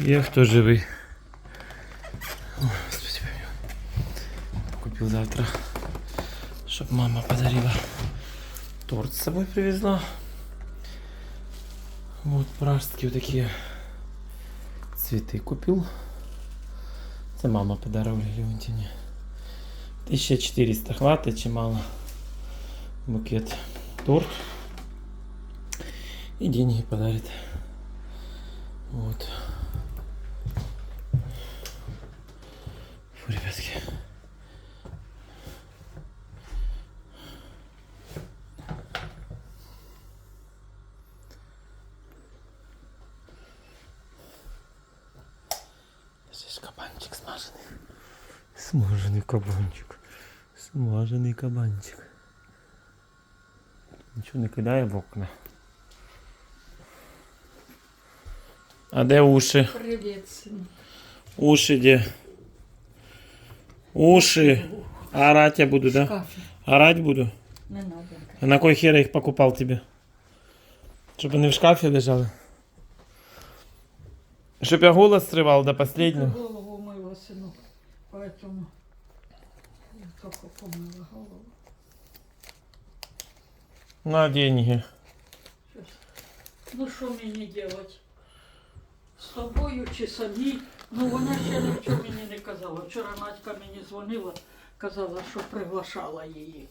Є хто живий. Купил завтра, чтоб мама подарила. Торт с собой привезла. Вот пражские вот такие цветы купил. Это мама подарила Леонтине. 1400 хватит, чи мало. Букет. Торт. И деньги подарит. Вот. кабанчик смаженный. Смаженный кабанчик. Смажений кабанчик. Нічого не кидає в окна. А де уші? Привіт, син. Уши де? Уши. А орать я буду, да? Кафе. Орать буду? Не надо. А на кой хер я их покупал тебе? Чтобы они в шкафе лежали? Чтоб я голос срывал до последнего? Поэтому я только помыла голову. На деньги. Ну що мені делать? З тобою чи самі? Ну вона ще нічого мені не казала. Вчора Надька мені дзвонила, казала, що приглашала її.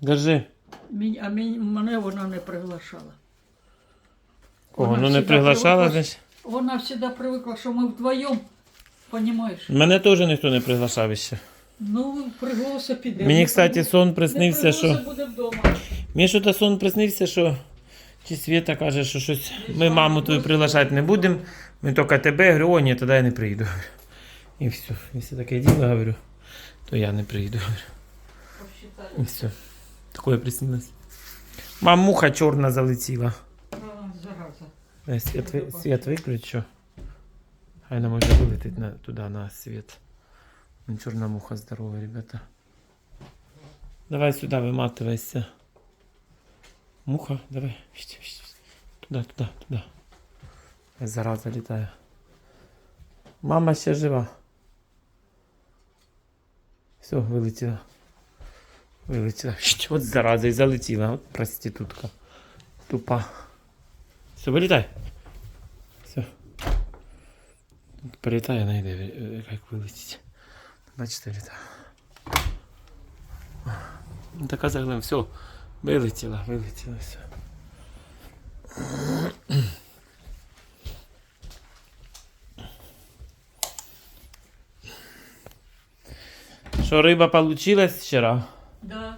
Держи. Мені- А мені- мене вона не приглашала. Кого? Вона Ну не всегда приглашала, привикла- значить. Вона завжди привикла, що ми вдвоєм, понімаєш? Мене теж ніхто не приглашав ще. Ну, приголоси піде. Мені, кстати, сон приснився, не що. буде вдома. Мені що то сон приснився, що чи Света каже, що щось. Ми маму твою приглашати не будемо. Ми тільки тебе, Я говорю, о, ні, тоді я не прийду. І все. Якщо таке діло, говорю, то я не прийду. І все. Такое приснилось. Мам, муха чорна залетіла. Зараза. Е, Світ, світ виключу. Хай вона може вилетіти на, туди на світ. Ну, Чорна муха здорова, ребята. Давай сюди виматывайся. Муха, давай. Вщ, вщ, вщ. Туди, туди, туди. Хай Зараза літає. Мама ще жива. Все, вилетіла. Вилетіла. Щ, От зараза і залетіла. От проститутка. Тупа. Все, вилітай. Все. Тут політає, найде, е, як вилетіть. Бачите, літає. Ну, Така загалом, все. Вилетіла, вилетіла, все. Що риба получилась вчера? Да.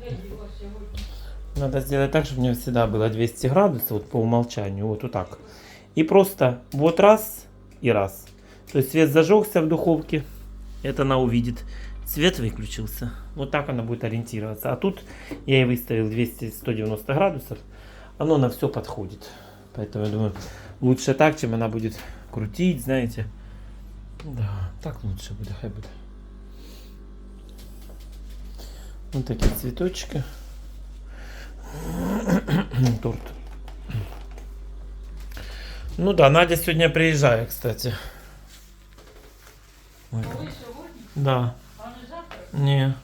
Де діла сьогодні? Надо сделать так, чтобы у нее всегда было 200 градусов, вот по умолчанию, вот, вот так. И просто вот раз и раз. То есть свет зажегся в духовке, это она увидит. Свет выключился. Вот так она будет ориентироваться. А тут я ей выставил 200-190 градусов. Оно на все подходит. Поэтому я думаю, лучше так, чем она будет крутить, знаете. Да, так лучше будет, хай будет. Вот такие цветочки. Торт. Ну да, Надя сегодня приезжает, кстати. Ой, Коли сьогодні? Да. А не завтра? Не.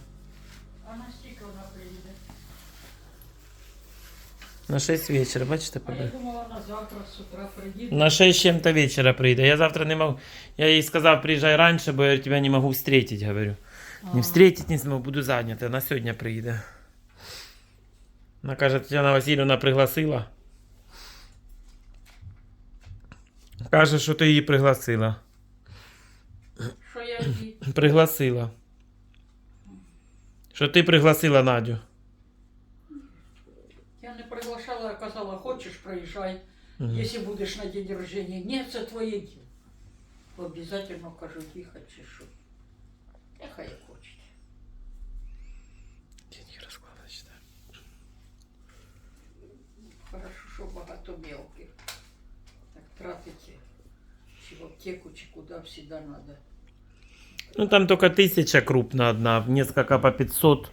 А на стільки вона приїде? На 6 вечера, бачите, А я побіг. думала, вона завтра з утра приїде. На 6 чем-то вечера прийде. Я завтра не могу. Я ей сказал, приезжай раньше, бо я тебя не могу встретить, говорю. Не А. встретить не смогу, буду занята. Она сегодня приїде. Вона каже, Тетяна Васильівна пригласила. Каже, що ти її пригласила. Що я їй? Пригласила. Що ти пригласила Надю. Я не приглашала, я казала, хочеш, приїжджай, Мгм. якщо будеш на день рождения. Ні, це твоє діло. Обязательно кажу, їхати чи що. Нехай як хочете. Деньги розкладати, читаю. Хорошо, що багато мелких. Так тратите. Аптеку, чи куди завжди треба. Ну там только тысяча крупно одна, несколько по 500.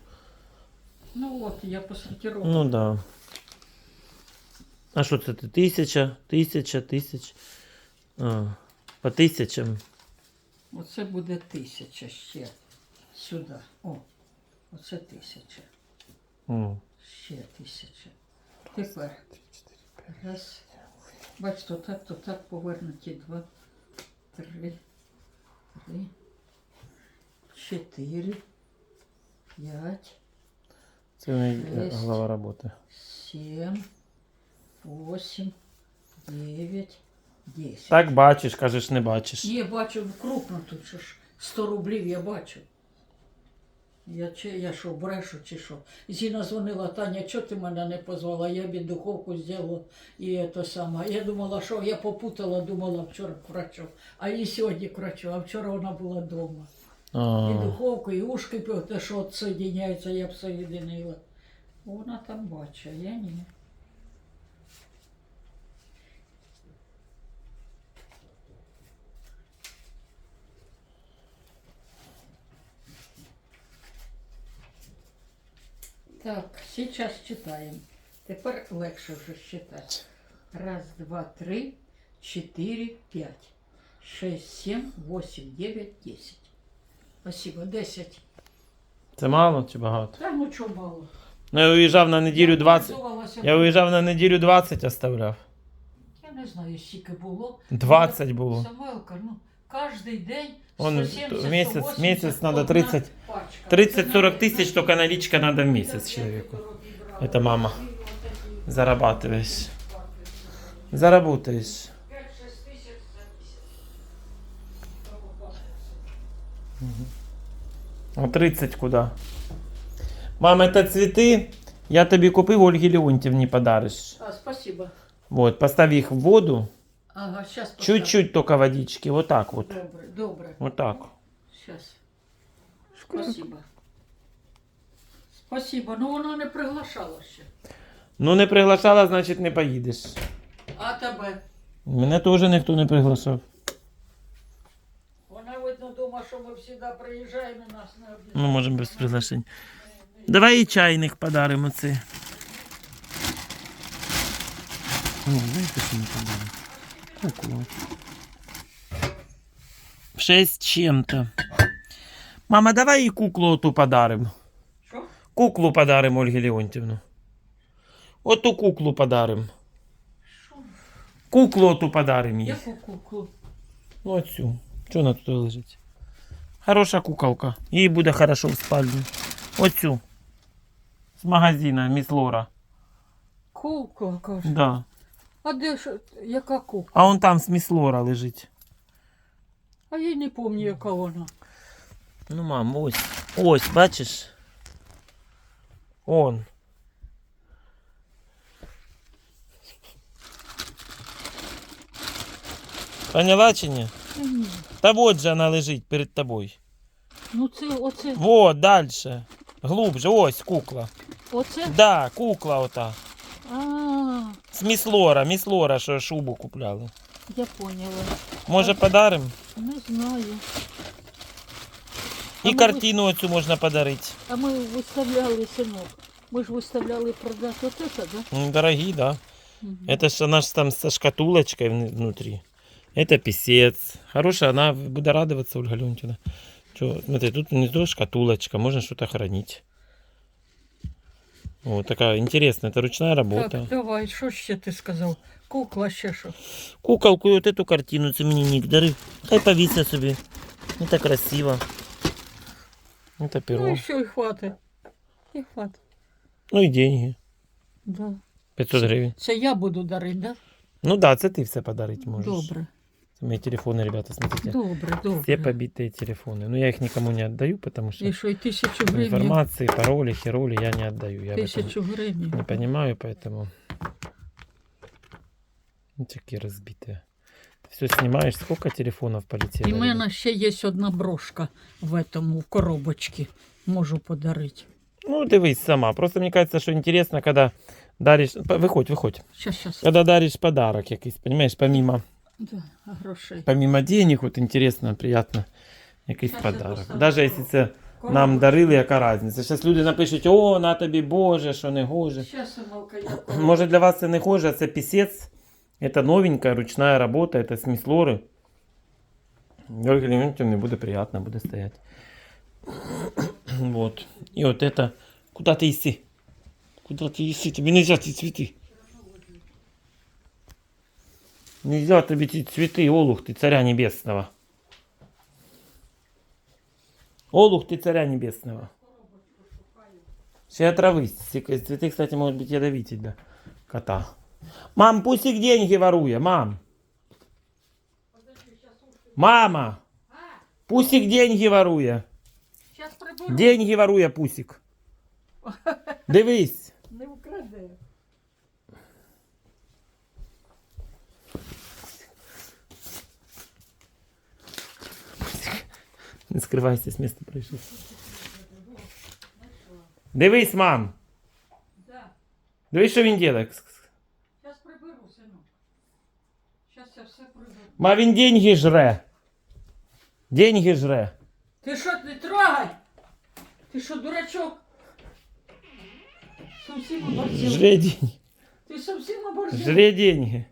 Ну от, я посортировала. Ну да. А що це ти? Тисяча, тисяча, тисяч. А, по тисячам. Оце буде тисяча ще. Сюди. О, оце тисяча. О. Ще тисяча. Тепер. Раз. Бачите, так, то так повернуті. Два, три, три, чотири, п'ять, Це не Шесть. голова роботи. сім, восемь, дев'ять, десять. Так бачиш, кажеш, не бачиш. Ні, бачу, крупно тут що ж 100 рублів я бачу. Я, чи, я що, брешу чи що? Зіна дзвонила, Таня, чого ти мене не позвала? Я б духовку зробила і це саме. Я думала, що я попутала, думала вчора врачу, а і сьогодні врачу, а вчора вона була вдома. І духовку, і ушки, те, що от я б соєдинила. Вона там бачить, я ні. Так, сейчас читаем. Тепер легше вже читати. Раз, два, три, чотири, п'ять, шесть, сім, восемь, дев'ять, десять. Спасибо, десять. це мало чи багато? Та ну чого мало. Ну, я уїжджав на неділю 20. Пользувалася- Я уїжджав на неділю 20 оставляв. Я не знаю, скільки було. 20 було. Самелка, ну, кожен день Он 170, в місяць- 180, місяць надо одна 30 пачка. 30-40 Це тысяч на- только наличка надо в месяц человеку. Это мама. Зарабатываешь. Заработаешь. 5-6 тисяч за місяць. А 30 куда? Мама, это цветы. Я тебе купив Ольге Леонтьевне подаришь. А, спасибо. Вот, поставь их в воду. Ага, сейчас Чуть-чуть только водички. Вот так вот. Добре, добре. Вот так. Сейчас. Спасибо. Спасибо. Ну вона не приглашала ще. Ну не приглашала, значить не поїдеш. А тебе? Мене теж ніхто не приглашав. Вона, видно, думає, що ми завжди приїжджаємо і нас не обіжають. Ну, можемо без приглашень. Давай і чайник подаримо це. О, знаєте, що ми подаримо? Куклу. Шесть з чим-то. Мама, давай і куклу оту подаримо. Що? Куклу подаримо Ольгі Леонтівну. Оту куклу подаримо. Куклу оту подаримо їй. Яку куклу? Ну, оцю. Що вона тут лежить? Хороша куколка. Їй буде хорошо в спальні. Оцю. З магазина Міс Лора. Кукла, каже. Да. А де ж, яка кукла? А он там з Міс Лора лежить. А я не пам'ятаю, яка вона. Ну, мам, ось. Ось, бачиш? Он. Поняла чи ні? Та ні. Та от же вона лежить перед тобою. Ну це оце, Вот, дальше. Глубже, ось кукла. оце. Да, кукла ота. А, З Міслора, Міслора, що шубу купляли. я поняла. Може подарим? Не знаю. І А ми картину оцю можна подарити. А ми виставляли синок. Ми ж виставляли продати от це, да? М, Дорогі, да. Мгм. Это ж она ж там со шкатулочкой вн- внутри. Это писец. Хорошая, она будет радоваться, Ольга Леонтьевна. Чё, смотри, тут внизу шкатулочка, можно что-то хранить. Вот такая интересная, это ручная работа. Так, давай, що ще ти сказав? Кукла ще що? Куколку і от эту картину, це мені нік дарив. Хай повісить собі. Это красиво. Это Ну перо. і що, і хватить. І хватить. Ну і деньги. Да. 500 гривень. Це я буду дарити, да? Ну да, це ти все подарити можеш. Добре. Це мої телефони, ребята, смотрите. Добре, Все добре. побитые телефоны. Но я их никому не отдаю, потому что І що, і тисячу гривень? информации, пароли, хероли я не отдаю. Я в этом Тисячу гривень. не понимаю, поэтому... Ну, такие разбитые. Все снимаешь, сколько телефонов полетело? І в ребят? мене ще є одна брошка в этому, в коробочці. Можу подарити. Ну, дивись сама. Просто мне кажется, что интересно, когда даришь... П- Выходь, выходь. Щас, щас. Когда даришь подарок якийсь, понимаешь, помимо, Да, грошей. помимо денег, вот интересно, приятно якийсь Щас я подарок. поставлю Даже если це нам Коробочку. дарили, яка різниця. Зараз люди напишуть, о, на тобі Боже, що не гоже. Щас, Самалка, я Може для вас це не гоже, а це пісець, Это новенькая ручная работа, это с мислоры. Ольга Леонтьевна буде приятно, буде стоять. Вот. И вот это. Куда ты иси? Куда ты иси? Тебе нельзя эти цветы. Нельзя эти цветы, Олух, ты царя небесного. Олух, ты царя небесного. Все отравись. Цветы, кстати, могут быть ядовитые для кота. Мам, пусик деньги воруя, мам. Мама, пусик деньги приберу. Деньги воруя, пусик. Дивись. Не вкраде. Не скривайся з місця происшествия. Дивись, мам. Да. Дивись, що він робить. Зараз приберу, синок. Зараз я все приберу. Ма він деньги жре. Деньги жре. Ти що, не трогай? Ти що, дурачок? Совсем оборзел. Жре деньги. Ти совсем оборзел. Жре деньги.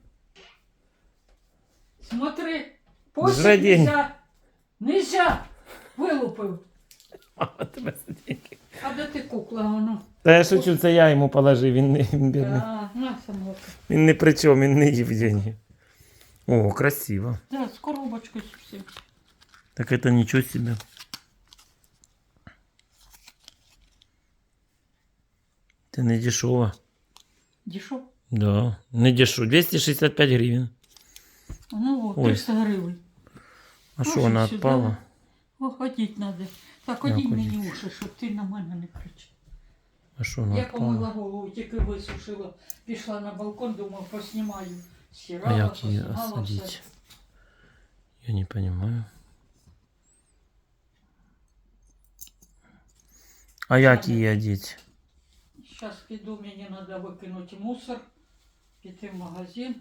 Смотри. Посік Жре деньги. нельзя. Вилупив. Мама тебе деньги. А де ти кукла воно? Та я шучу, це я йому положив, він, не, він, бідний. А, на самолка. він не при чому, він не їв деньги. О, красиво. Да, з коробочкою всім. Так это ничего себе. Это не дешево. Дішов? Да, не дешево. 265 гривен. Ну, Ой. 300 гривень. А что, Боже, она сюда. отпала? Охотіть треба. Так, одінь мені одіть? уші, щоб ти на мене не кричав. А что, она Я помила голову, тільки висушила. Пішла на балкон, думав, поснімаю. А Стирала, як її поснімала все. осадить? Я не понимаю. А як її одеть? Зараз піду, мені треба викинути мусор, піти в магазин.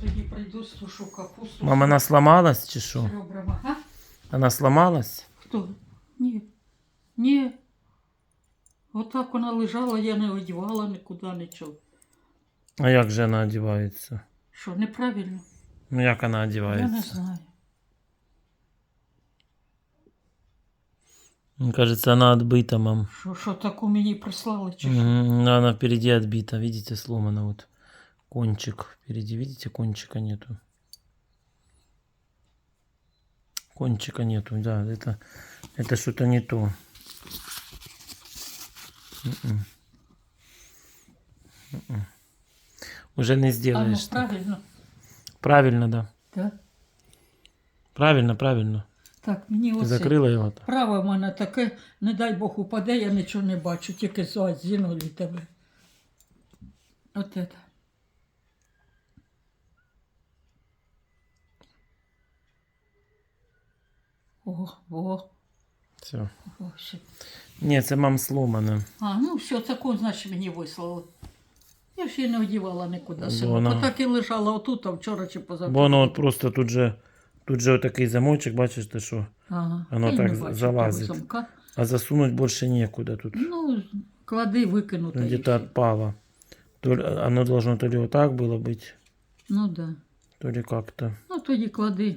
Тоді прийду, стушу капусту. Мама, она сломалась, чи з що? ребрами. А? Она сломалась? Хто? Ні. Ні. Отак вона лежала, я не одягала нікуди нічого. А як же она одевается? Що, неправильно? Ну як она Я не одевается? знаю. Мне кажется, она отбыта, мам. Що, що таку мені прислали чи що? Мгм, ну, Она впереди отбита, видите, сломана вот кончик впереди, видите, кончика нету. Кончика нету, да, это, это что-то не то. М-м. М-м. Уже не А ну, сделаешь. так. правильно. Правильно, да. Так. Правильно, правильно. Так, мені Ты оце. закрыла его так. Право в мене таке, не дай Бог упаде, я нічого не бачу, тільки зать зінулі тебе. От це. О, о, Все. о, ще. Ні, це мам сломана. А, ну все, таку, значить, мені вислали. Я її не одівала нікуди. Синок. Вона- Отак і лежала отут, а вчора чи позавчора. Бо воно от просто тут же, тут же отакий замочок, бачиш ти що? Ага. воно Я й так не бачу залазить. замка. А засунуть больше некуда тут. Ну, клади, викинути. і Где-то отпало. То ли- оно должно то ли вот так было быть, Ну так. Да. то ли как-то. Ну, тоді клади.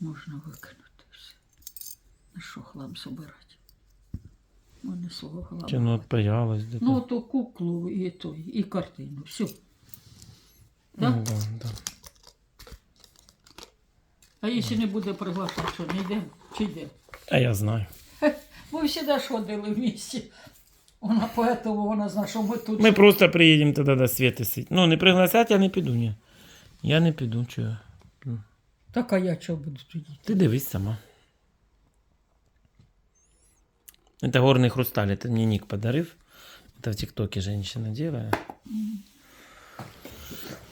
Можна викинути все. На що хлам собирати? У мене свого хламу. Чи ну отпаялось где-то. Ну, то куклу і той, і картину. Все. Да? Ну, да, да. А якщо не буде приглашати, що не йдемо? Чи йдемо? А я знаю. Ми завжди ж ходили в місті. Вона поэтому вона знає, що ми тут. Ми просто приїдемо тоді до Світи сидіти. Ну, не пригласять, я не піду, ні. Я не піду, чого. Так, а я чого буду тоді? Ти дивись сама. Это горный хрусталь, это мне Ник подарив. Это в ТикТоке женщина делает.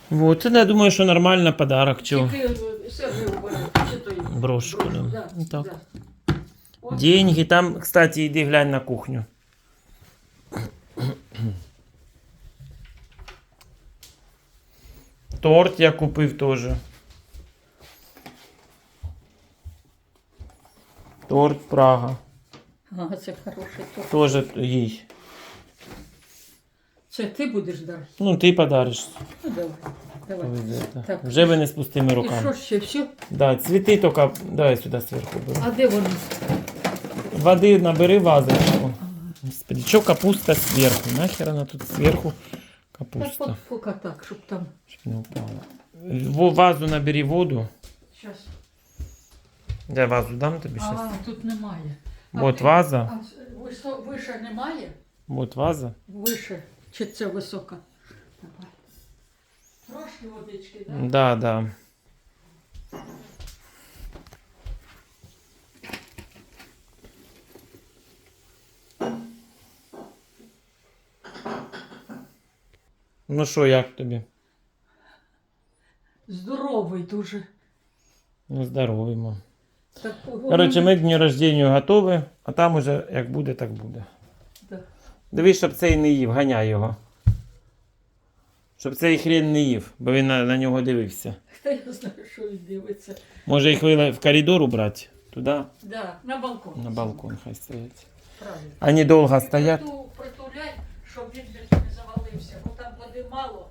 Вот, это я думаю, что нормально подарок. Чего? Тільки е, Сергій убирай, чи той. Брошку, да. Да, Ну, так. да. От. Деньги там, кстати, иди глянь на кухню. Торт я купив теж. Торт Прага. Ага, це хороший торт. Тоже їй. Це ти будеш дарити? Ну, ти подариш. Ну давай. Давай. Повезете. Так. Вже ви не з пустими І що руками. ще все? Да, цвіти тільки. Давай сюди зверху беру. А де вони? Води набери вазочку. Господи, що капуста зверху? Нахер вона тут зверху Так капуста. от поки так, щоб там. Щоб не упала. В вазу набери воду. Щас. Я вазу дам тобі А, тут немає. А Вот ти- ваза. А с- висо- вище немає? Вот ваза. Вище. Чи це висока? Давай. Трошки водички, так? Да, да. Ну що, як тобі? Здоровий дуже. Ну, здоровий, мам. Коротше, ми к дню рождення готові, а там уже як буде, так буде. Да. Дивись, щоб цей не їв, ганяй його. Щоб цей хрен не їв, бо він на, на нього дивився. Та я знаю, що він дивиться. Може їх вила- в коридор убрати? Туди, Да, на балкон. на балкон хай стоять. Правильно. Вони довго стоять. Приту- Притуляй, щоб він не завалився, бо там води мало.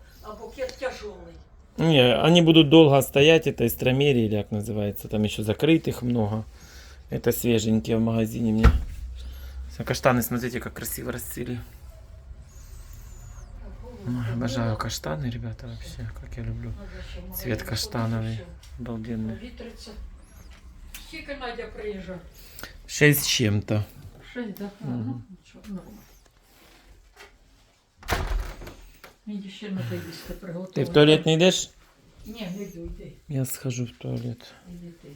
Не, они будут долго стоять, это эстромерии, или как называется, там еще закрытых много. Это свеженькие в магазине мне. Все, каштаны, смотрите, как красиво расцвели. Ой, Обожаю каштаны, ребята, вообще, как я люблю. Цвет каштановый, обалденный. Вітриться. Скільки Надя приїжджає? Шесть с чем-то. Шесть, да? А, Мені ще не доїсти приготувати. Ты в туалет не идешь? Ні, не йду, йди. Я схожу в туалет. Іди ти.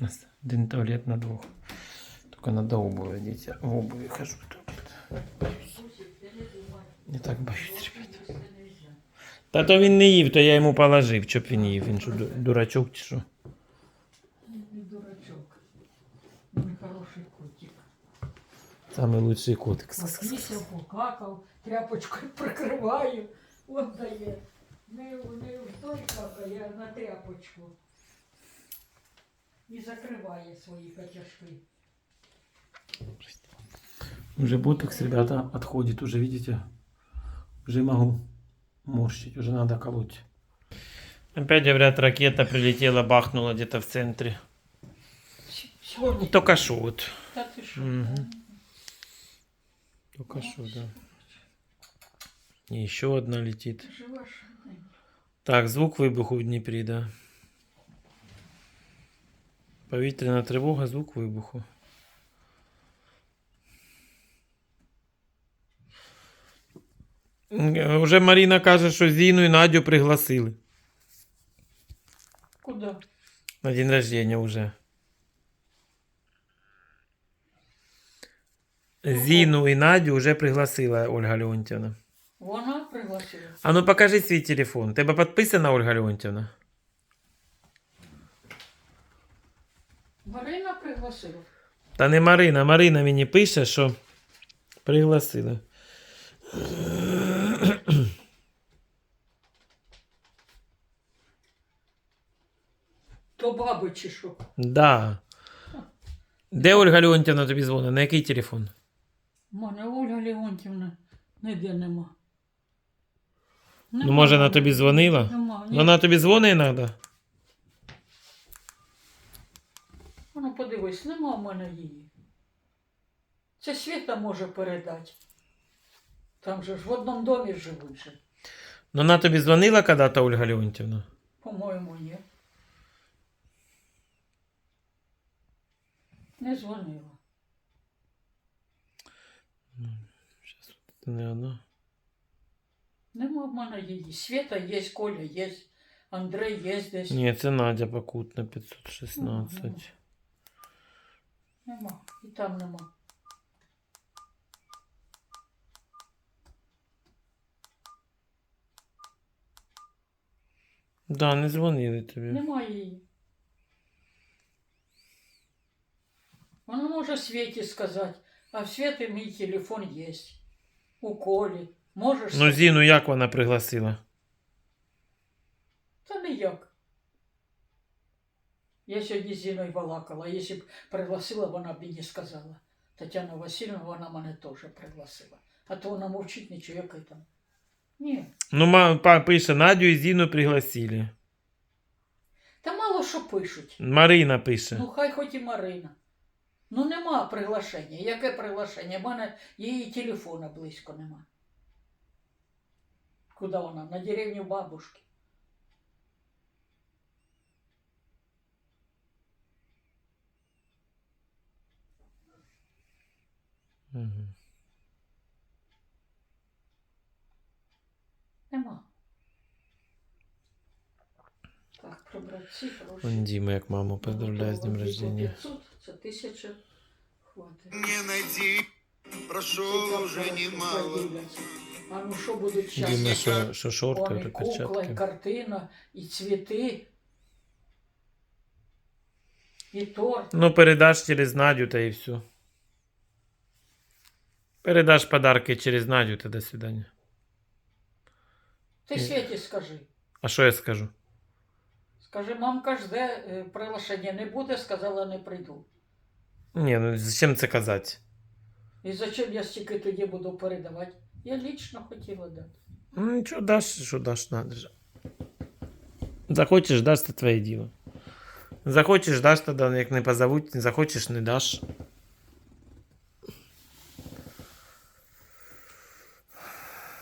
У нас один туалет на двух. Только надо обувь одеть. Я в обуви хожу в туалет. Не так боюсь, ребята. Та то він не їв, то я йому положив, щоб він їв. Він що, ду- дурачок чи що? Не дурачок. Він хороший котик. Самый лучший котик. Попісяв, покакав, тряпочкою прикриваю. От дає. Не, не в той какає, а на тряпочку. І закриває свої котяшки. Уже ботокс, ребята, отходит. Уже, видите? Уже могу морщить. Уже надо колоть. Опять, говорят, ракета прилетела, бахнула где-то в центре. Сьогодні. Только вот. Та ти що? Мгм. Только что, да. И еще одна летит. Так, звук вибуху в Дніпрі, да. Повітряна тривога, звук вибуху. Уже Маріна каже, що Зіну і Надю пригласили Куди? на день рождения уже. Зіну і Надю вже пригласила Ольга Леонтьевна. Вона пригласила. А ну покажи свій телефон. Тебе підписана Ольга Леонтьевна? Марина пригласила. Та не Марина. Марина мені пише, що пригласили. То баби чи що? Да. Де Ольга Леонтьевна тобі дзвонить? На який телефон? У мене Ольга Леонтівна ніде нема. Ну, може, вона тобі дзвонила? Нема. Ні. Вона тобі дзвонить іноді? Ну, подивись, нема в мене її. Це Світа може передати. Там же ж в одному домі живуть же. Ну, вона тобі дзвонила коли-то, Ольга Леонтьевна? По-моєму, ні. Не дзвонила. Це не вона. Нема в мене її. Світа є, Коля є, Андрей є десь. Ні, це Надя Покутна 516. Ну, Нема. І там нема. Да, не дзвонили тобі. Нема її. Вона може Світі сказати, а в Світі мій телефон є. У Колі. Можеш Ну. Зіну як вона пригласила? Та ніяк. Я сьогодні з Зіною балакала. Якщо б пригласила, вона б мені сказала. Тетяна Васильівна, вона мене теж пригласила. А то вона мовчить нічого, який там. Ні. Ну, ма, па, пише, Надю і Зіну пригласили. Та мало що пишуть. Марина пише. Ну, хай хоч і Марина. Ну, нема приглашення. Яке приглашення? У мене її телефона близько нема. Куди вона? На деревню бабушки. Мгм. Нема. Так, прибрати ці. Вон Діма, як маму поздравляє з днем рождения. 500, це тисяча. Хватить. Не найти, прошу уже немало. А ну що будуть Діма, зараз? що, що шорти, Вон і кукла, і перчатки. картина, і цвіти, і торт. Ну, передаш через Надю, та і все. Передаш подарки через Надю, та до свидання. Ти Ні. Світі скажи. А що я скажу? Скажи, мамка жде е, приглашення не буде, сказала, не прийду. Ні, ну зачем це казати? І зачем я стільки тоді буду передавати? Я лічно хотіла дати. Ну, нічого даш, що даш, надо же. Захочеш, даш, це твоє діло. Захочеш, даш тоді, як не позовуть, не захочеш, не даш.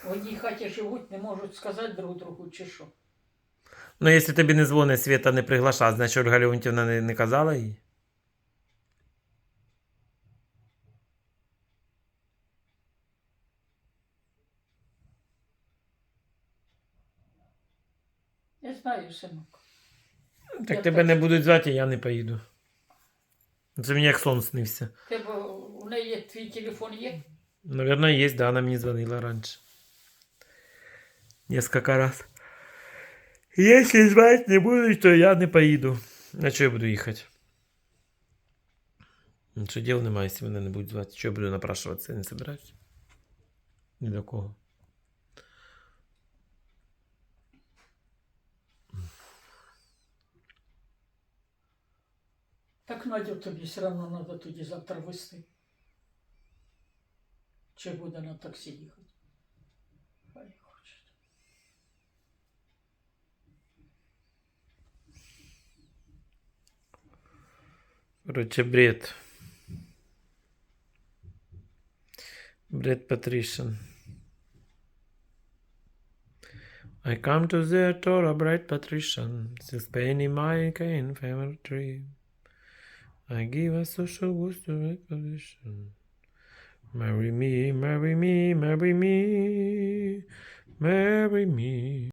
В одній хаті живуть, не можуть сказати друг другу чи що. Ну, якщо тобі не дзвонить, Света не приглаша, значить Ольга Леонтівна не, не казала їй? Знаю, синок. Так Я тебе не будуть звати, я не поїду. Це мені як сон снився. Тебе у неї є твій телефон є? Наверное, есть, да, она мне звонила раньше. Несколько раз. Если звать не будут, то я не поеду. На что я буду ехать? Ничего дела немає, если мене не будуть звати. Що я буду напрашиваться? Я не собираюсь. Ні до кого. Так Надю тобі все одно треба тоді завтра вести. Чи буде на таксі їхати? Хай хоче. Короче, бред. Бред Patrician. I come to the Torah, bread patrician, still spending my cane family tree. I give a social boost to red position. Marry me, marry me, marry me, marry me.